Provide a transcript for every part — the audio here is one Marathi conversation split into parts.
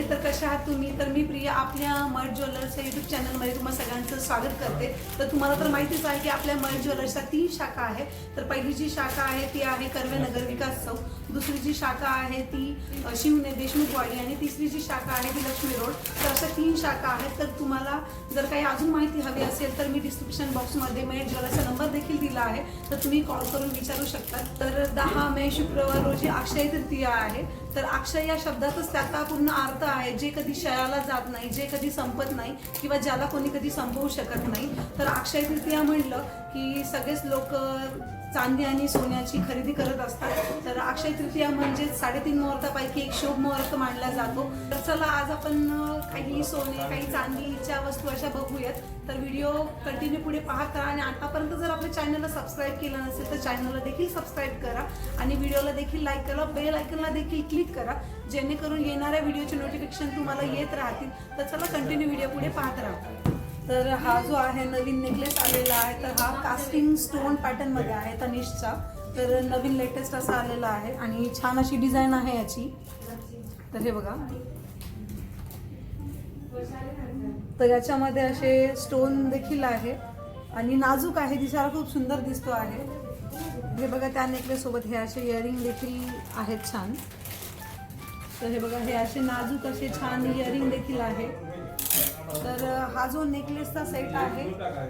मंडळी तर कशा आहात तुम्ही? तर मी प्रिया आपल्या मर्ड ज्वेलर्सच्या युट्यूब चॅनलमध्ये तुम्हाला सगळ्यांचं स्वागत करते. तर तुम्हाला तर माहितीच आहे की आपल्या मर्ड ज्वेलर्सच्या तीन शाखा आहे तर पहिली जी शाखा आहे ती आहे कर्वे नगर विकास चौक. दुसरी जी शाखा आहे ती शिवने देशमुख वाडी आणि तिसरी जी शाखा आहे ती लक्ष्मी रोड. तर अशा तीन शाखा आहेत. तर तुम्हाला जर काही अजून माहिती हवी असेल तर मी डिस्क्रिप्शन बॉक्समध्ये मेड ज्वेलर्सचा नंबर देखील दिला आहे. तर तुम्ही कॉल करून विचारू शकता. तर दहा मे शुक्रवार रोजी अक्षय तृतीया आहे. तर अक्षय या शब्दातच त्याचा पूर्ण अर्थ आहे जे कधी क्षयाला जात नाही जे कधी संपत नाही किंवा ज्याला कोणी कधी संपवू शकत नाही. तर अक्षय तृतीया म्हणलं की सगळेच लोक चांदी आणि सोन्याची खरेदी करत असतात. तर अक्षय तृतीया म्हणजे साडेतीन मुहूर्तापैकी एक शुभ मुहूर्त मानला जातो. तर चला आज आपण काही सोने काही चांदीच्या वस्तू अशा बघूयात. तर व्हिडिओ कंटिन्यू पुढे पाहत राहा आणि आतापर्यंत जर आपल्या चॅनलला सबस्क्राईब केलं नसेल तर चॅनलला देखील सबस्क्राईब करा आणि व्हिडिओला देखील लाईक करा. बेल आयकनला देखील क्लिक करा जेणेकरून येणाऱ्या व्हिडिओचे नोटिफिकेशन तुम्हाला येत राहतील. तर चला कंटिन्यू व्हिडिओ पुढे पाहत राहा. तर हा जो आहे नवीन नेकलेस आलेला आहे तर हा कास्टिंग स्टोन पॅटर्नमध्ये आहे तनिषचा. तर नवीन लेटेस्ट असा आलेला आहे आणि छान अशी डिझाईन आहे याची. तर हे बघा. तर याच्यामध्ये असे स्टोन देखील आहे आणि नाजूक आहे दिसायला खूप सुंदर दिसतो आहे. हे बघा त्या नेकलेस सोबत हे असे इयरिंग देखील आहेत छान. तर हे बघा हे असे नाजूक असे छान इयरिंग देखील आहे. हा जो नेकलेसचा सेट आहे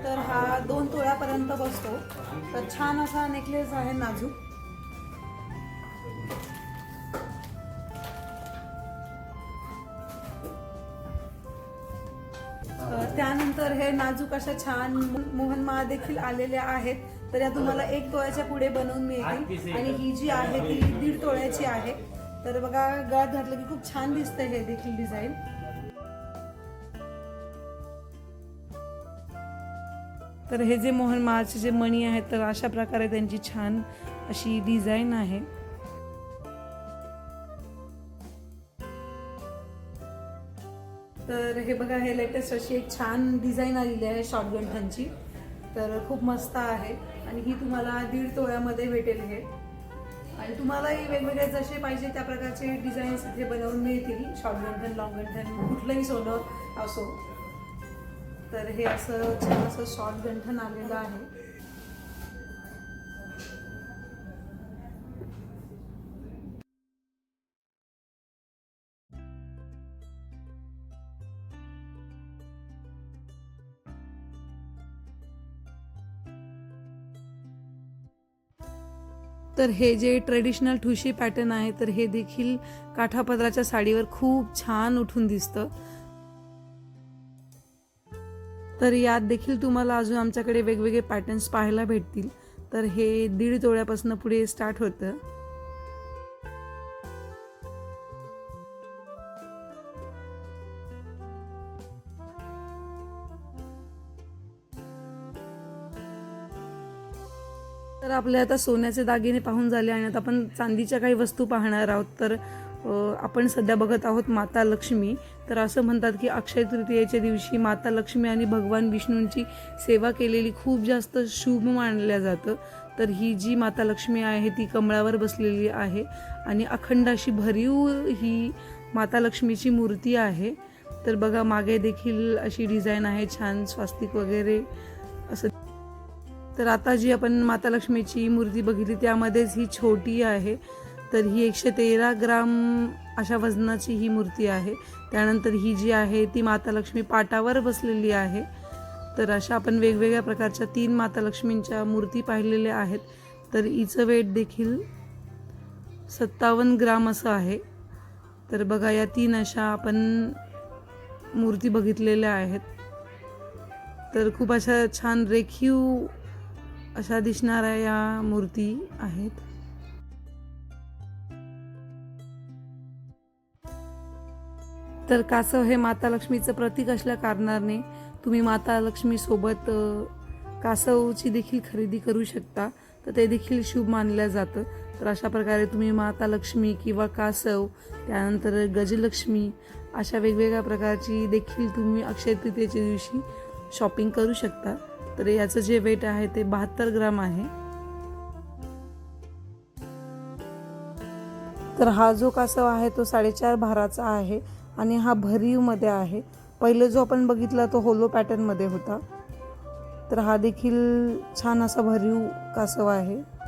तर हा दोन तोळ्यापर्यंत बसतो. तर छान असा नेकलेस आहे नाजूक. त्यानंतर हे नाजूक अशा छान मोहनमाळा देखील आलेल्या आहेत. तर या तुम्हाला एक तोळ्याच्या पुढे बनवून मिळतील. आणि ही जी आहे ती दीड तोळ्याची आहे. तर बघा गळ्यात घातलं की खूप छान दिसतं हे देखील डिझाईन तर हे जे मोहन माळचे जे मणी आहेत तर अशा प्रकारे त्यांची छान अशी डिझाईन आहे. तर हे बघा हे लेटेस्ट अशी एक छान डिझाईन आलेली आहे शॉर्ट तर खूप मस्त आहे. आणि ही तुम्हाला दीड तोळ्यामध्ये भेटेल हे. आणि तुम्हालाही वेगवेगळे जसे पाहिजे त्या प्रकारचे डिझाईन्स इथे बनवून मिळतील. शॉर्ट गंठन लॉंग गंठन कुठलंही सोनं असो. तर हे असं छान असं शॉर्ट गंठन आलेलं आहे. तर हे जे ट्रेडिशनल ठुशी पॅटर्न आहे तर हे देखील काठापदराच्या साडीवर खूप छान उठून दिसतं. तर यात देखील तुम्हाला अजून आमच्याकडे वेगवेगळे पॅटर्न्स पाहायला भेटतील. तर हे दीड तोळ्यापासून पुढे स्टार्ट होतं. तर आपले आता सोन्याचे दागिने पाहून झाले आणि आता आपण चांदीच्या काही वस्तू पाहणार आहोत. तर आपण सध्या बघत आहोत माता लक्ष्मी. तर असं म्हणतात की अक्षय तृतीयेच्या दिवशी माता लक्ष्मी आणि भगवान विष्णूंची सेवा केलेली खूप जास्त शुभ मानल्या जातं. तर ही जी माता लक्ष्मी आहे ती कमळावर बसलेली आहे आणि अखंड अशी भरीव ही माता लक्ष्मीची मूर्ती आहे. तर बघा मागे देखील अशी डिझाईन आहे छान स्वास्तिक वगैरे असं. तर आता जी आपण माता लक्ष्मीची मूर्ती बघितली त्यामध्येच ही छोटी आहे. तर ही एकशे तेरा ग्राम अशा वजनाची ही मूर्ती आहे. त्यानंतर ही जी आहे ती माता लक्ष्मी पाटावर बसलेली आहे. तर अशा आपण वेगवेगळ्या प्रकारच्या तीन माता लक्ष्मींच्या मूर्ती पाहिलेल्या आहेत. तर हिचं वेट देखील सत्तावन्न ग्राम असं आहे. तर बघा या तीन अशा आपण मूर्ती बघितलेल्या आहेत. तर खूप अशा छान रेखीव अशा दिसणाऱ्या या मूर्ती आहेत. तर कासव हे माता लक्ष्मीचं प्रतीक असल्या कारणाने तुम्ही माता लक्ष्मीसोबत कासवची देखील खरेदी करू शकता. तर ते देखील शुभ मानलं जातं. तर अशा प्रकारे तुम्ही माता लक्ष्मी किंवा कासव त्यानंतर गजलक्ष्मी अशा वेगवेगळ्या प्रकारची देखील तुम्ही अक्षय तृतीयेच्या दिवशी शॉपिंग करू शकता. तर याचं जे वेट आहे ते बहात्तर ग्राम आहे. तर हा जो कासव आहे तो साडेचार भाराचा आहे. आणि हा भरीवमध्ये आहे. पहिले जो आपण बघितला तो होलो पॅटर्नमध्ये होता. तर हा देखील छान असा भरीव कासव आहे.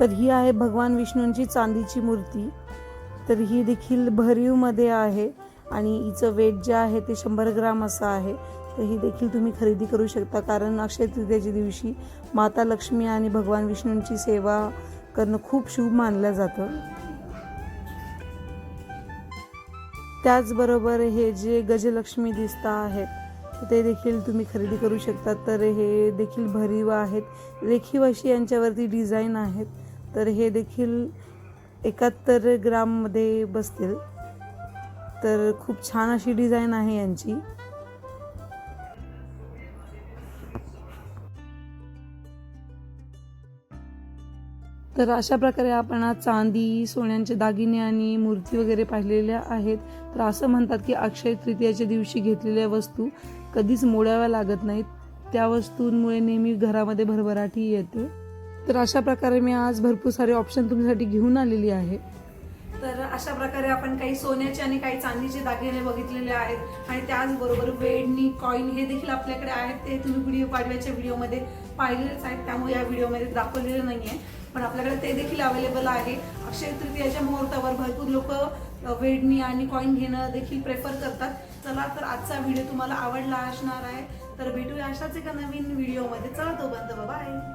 तर ही आहे भगवान विष्णूंची चांदीची मूर्ती. तर ही देखील भरीवमध्ये आहे आणि हिचं वेट जे आहे ते शंभर ग्राम असं आहे. तर ही देखील तुम्ही खरेदी करू शकता. कारण अक्षय तृतीयाच्या दिवशी माता लक्ष्मी आणि भगवान विष्णूंची सेवा करणं खूप शुभ मानलं जातं. त्याचबरोबर हे जे गजलक्ष्मी दिसता आहेत ते देखील तुम्ही खरेदी करू शकता. तर हे देखील भरीव आहेत. रेखीव अशी यांच्यावरती डिझाईन आहेत. तर हे देखील एकाहत्तर ग्राममध्ये बसतील. तर खूप छान अशी डिझाईन आहे यांची. तर अशा प्रकारे आपण आज चांदी सोन्यांचे दागिने आणि मूर्ती वगैरे पाहिलेल्या आहेत. तर असं म्हणतात की अक्षय तृतीयाच्या दिवशी घेतलेल्या वस्तू कधीच मोडाव्या लागत नाहीत. त्या वस्तूंमुळे नेहमी घरामध्ये भरभराटी येते. तर अशा प्रकारे मी आज भरपूर सारे ऑप्शन तुमच्यासाठी घेऊन आलेली आहे. तर अशा प्रकारे आपण काही सोन्याचे आणि काही चांदीचे दागिने बघितलेले आहेत. आणि त्याचबरोबर वेडनी कॉईन हे देखील आपल्याकडे आहेत. ते तुम्ही व्हिडिओ पाडव्याच्या व्हिडिओमध्ये पाहिलेलेच आहेत. त्यामुळे या व्हिडिओमध्ये दाखवलेलं नाही आहे पण आपल्याकडे ते देखील अवेलेबल आहे. अक्षय तृतीयाच्या मुहूर्तावर भरपूर लोक वेडणी आणि कॉईन घेणं देखील प्रेफर करतात. चला तर आजचा व्हिडिओ तुम्हाला आवडला असणार आहे. तर भेटूया अशाच एका नवीन व्हिडिओमध्ये चला तो बंद बाय